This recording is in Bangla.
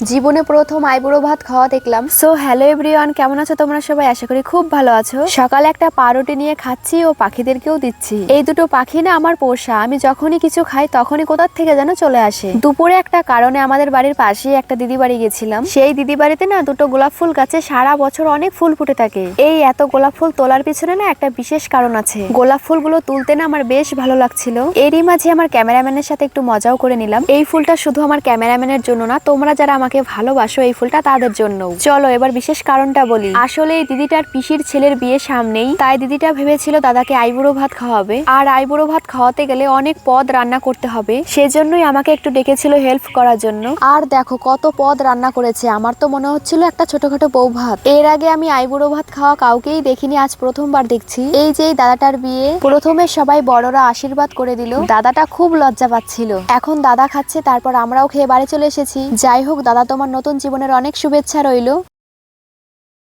জীবনে প্রথম আইবুড়ো ভাত খাওয়া দেখলাম। সো হ্যালো এভরিওয়ান কেমন আছো তোমরা সবাই? আশা করি খুব ভালো আছো। সকালে একটা পাউরুটি নিয়ে খাচ্ছি ও পাখিদেরকেও দিচ্ছি। এই দুটো পাখি না আমার পোষা। আমি যখনই কিছু খাই তখনই কোথার থেকে যেন চলে আসে। দুপুরে একটা কারণে আমাদের বাড়ির পাশেই একটা দিদি বাড়ি গেছিলাম। সেই দিদি বাড়িতে না দুটো গোলাপ ফুল গাছে সারা বছর অনেক ফুল ফুটে থাকে। এই এত গোলাপ ফুল তোলার পিছনে না একটা বিশেষ কারণ আছে। গোলাপ ফুলগুলো তুলতে না আমার বেশ ভালো লাগছিল। এরই মাঝে আমার ক্যামেরাম্যানের সাথে একটু মজাও করে নিলাম। এই ফুলটা শুধু আমার ক্যামেরাম্যানের জন্য না তোমরা যারা আমাকে ভালোবাসো এই ফুলটা তাদের জন্য। চলো এবার বিশেষ কারণটা বলি। আসলে দিদিটার পিসির ছেলের বিয়ে সামনেই, তাই দিদিটা ভেবেছিল দাদাকে আইবুড়ো ভাত খাওয়াবে। আর আইবুড়ো ভাত খাওয়াতে গেলে অনেক পদ রান্না করতে হবে, সেজন্যই আমাকে একটু ডেকেছিল হেল্প করার জন্য। আর দেখো কত পদ রান্না করেছে, আমার তো মনে হচ্ছিল একটা ছোটখাটো বউ ভাত। এর আগে আমি আইবুড়ো ভাত খাওয়া কাউকেই দেখিনি, আজ প্রথমবার দেখছি। এই যে দাদাটার বিয়ে, প্রথমে সবাই বড়রা আশীর্বাদ করে দিল। দাদাটা খুব লজ্জা পাচ্ছিল। এখন দাদা খাচ্ছে, তারপর আমরাও খেয়ে বাড়ি চলে এসেছি। যাই হোক তোমার নতুন জীবনের অনেক শুভেচ্ছা রইল।